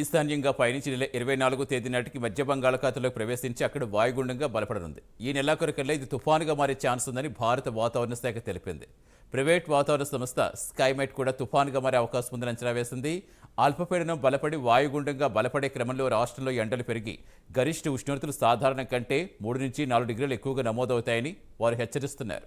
ఈశాన్యంగా పయనించి నెల ఇరవై నాలుగో తేదీ నాటికి మధ్య బంగాళాఖాతంలోకి ప్రవేశించి అక్కడ వాయుగుండంగా బలపడనుంది. ఈ నెలాఖరుకల్లా ఇది తుఫానుగా మారే ఛాన్స్ ఉందని భారత వాతావరణ శాఖ తెలిపింది. ప్రైవేట్ వాతావరణ సంస్థ స్కైమైట్ కూడా తుఫానుగా మారే అవకాశం ఉందని అంచనా వేసింది. అల్పపీడనం బలపడి వాయుగుండంగా బలపడే క్రమంలో రాష్ట్రంలో ఎండలు పెరిగి గరిష్ట ఉష్ణోగ్రతలు సాధారణం కంటే మూడు నుంచి నాలుగు డిగ్రీలు ఎక్కువగా నమోదవుతాయని వారు హెచ్చరిస్తున్నారు.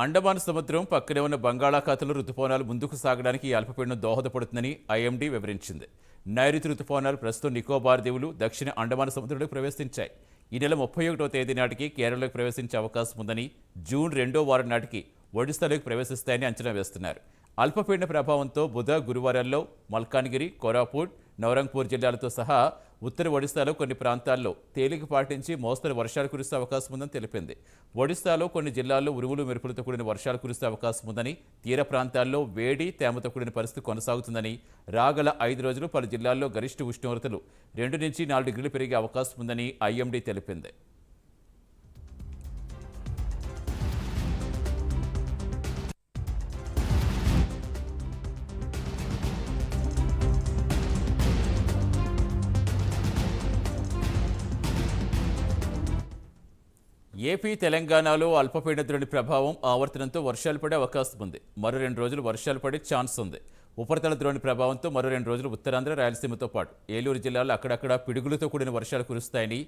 అండమాన్ సముద్రం పక్కనే ఉన్న బంగాళాఖాతంలో రుతుపవనాలు ముందుకు సాగడానికి ఈ అల్పపీడనం దోహదపడుతుందని ఐఎండీ వివరించింది. నైరుతి రుతుపవనాలు ప్రస్తుతం నికోబార్ దీవులు దక్షిణ అండమాన్ సముద్రంలోకి ప్రవేశించాయి. ఈ నెల ముప్పై ఒకటో తేదీ నాటికి కేరళలోకి ప్రవేశించే అవకాశం ఉందని జూన్ రెండో వారం నాటికి ఒడిశాలోకి ప్రవేశిస్తాయని అంచనా వేస్తున్నారు. అల్పపీడన ప్రభావంతో బుధ గురువారాల్లో మల్కాన్గిరి కోరాపూట్ నవరంగ్పూర్ జిల్లాలతో సహా ఉత్తర ఒడిశాలో కొన్ని ప్రాంతాల్లో తేలిక పాటించి మోస్తరు వర్షాలు కురిసే అవకాశం ఉందని తెలిపింది. ఒడిశాలో కొన్ని జిల్లాల్లో ఉరువులు మెరుపులతో కూడిన వర్షాలు కురిసే అవకాశం ఉందని తీర ప్రాంతాల్లో వేడి తేమతో కూడిన పరిస్థితి కొనసాగుతుందని రాగల ఐదు రోజులు పలు జిల్లాల్లో గరిష్ట ఉష్ణోగ్రతలు రెండు నుంచి నాలుగు డిగ్రీలు పెరిగే అవకాశం ఉందని ఐఎండీ తెలిపింది. ఏపీ తెలంగాణలో అల్పపీడన ద్రోణి ప్రభావం ఆవర్తనంతో వర్షాలు పడే అవకాశం ఉంది. మరో రెండు రోజులు వర్షాలు పడే ఛాన్స్ ఉంది. ఉపరితల ద్రోణి ప్రభావంతో మరో రెండు రోజులు ఉత్తరాంధ్ర రాయలసీమతో పాటు ఏలూరు జిల్లాలో అక్కడక్కడ పిడుగులతో కూడిన వర్షాలు కురుస్తాయని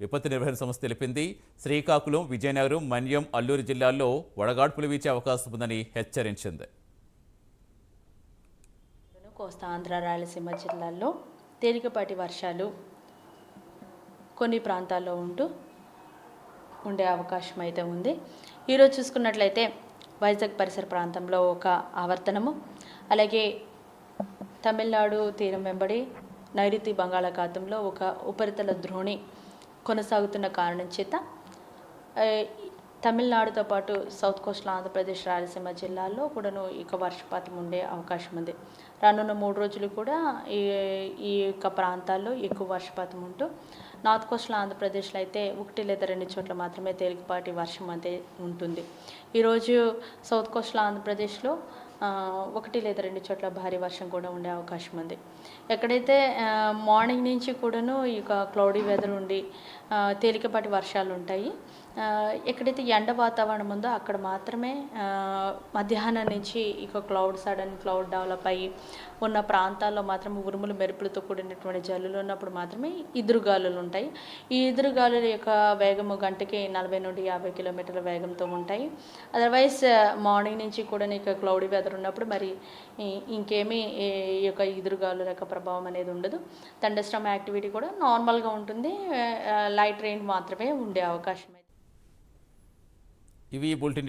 విపత్తు నిర్వహణ సంస్థ తెలిపింది. శ్రీకాకుళం విజయనగరం మన్యం అల్లూరు జిల్లాల్లో వడగాడ్పులు వీచే అవకాశం ఉందని హెచ్చరించింది. కోస్తాంధ్ర రాయలసీమ జిల్లాల్లో తేలికపాటి వర్షాలు కొన్ని ప్రాంతాల్లో ఉంటూ ఉండే అవకాశం అయితే ఉంది. ఈరోజు చూసుకున్నట్లయితే వైజాగ్ పరిసర ప్రాంతంలో ఒక ఆవర్తనము. అలాగే తమిళనాడు తీరం వెంబడి నైరుతి బంగాళాఖాతంలో ఒక ఉపరితల ద్రోణి కొనసాగుతున్న కారణం చేత తమిళనాడుతో పాటు సౌత్ కోస్టల్ ఆంధ్రప్రదేశ్ రాయలసీమ జిల్లాల్లో కూడాను ఇక వర్షపాతం ఉండే అవకాశం ఉంది. రానున్న మూడు రోజులు కూడా ఈ ఈ యొక్క ప్రాంతాల్లో ఎక్కువ వర్షపాతం ఉంటూ నార్త్ కోస్టల్ ఆంధ్రప్రదేశ్లో అయితే ఒకటి లేదా రెండు చోట్ల మాత్రమే తేలికపాటి వర్షం అయితే ఉంటుంది. ఈరోజు సౌత్ కోస్టల్ ఆంధ్రప్రదేశ్లో ఒకటి లేదా రెండు చోట్ల భారీ వర్షం కూడా ఉండే అవకాశం ఉంది. ఎక్కడైతే మార్నింగ్ నుంచి కూడాను ఇక క్లౌడీ వెదర్ ఉండి తేలికపాటి వర్షాలు ఉంటాయి ఎక్కడైతే ఎండ వాతావరణం ఉందో అక్కడ మాత్రమే మధ్యాహ్నం నుంచి ఇక క్లౌడ్ సడన్ క్లౌడ్ డెవలప్ అయ్యి ఉన్న ప్రాంతాల్లో మాత్రం ఉరుములు మెరుపులతో కూడినటువంటి జల్లులు ఉన్నప్పుడు మాత్రమే ఎదురుగాలులు ఉంటాయి. ఈ ఎదురుగాలుల యొక్క వేగము గంటకి నలభై నుండి యాభై కిలోమీటర్ల వేగంతో ఉంటాయి. అదర్వైజ్ మార్నింగ్ నుంచి కూడా ఇక క్లౌడీ వెదర్ ఉన్నప్పుడు మరి ఇంకేమీ ఈ యొక్క ఎదురుగాలు యొక్క ప్రభావం అనేది ఉండదు. థండర్స్టమ్ యాక్టివిటీ కూడా నార్మల్గా ఉంటుంది. లైట్ రెయిన్ మాత్రమే ఉండే అవకాశం అయితే. ఇవి బులెటిన్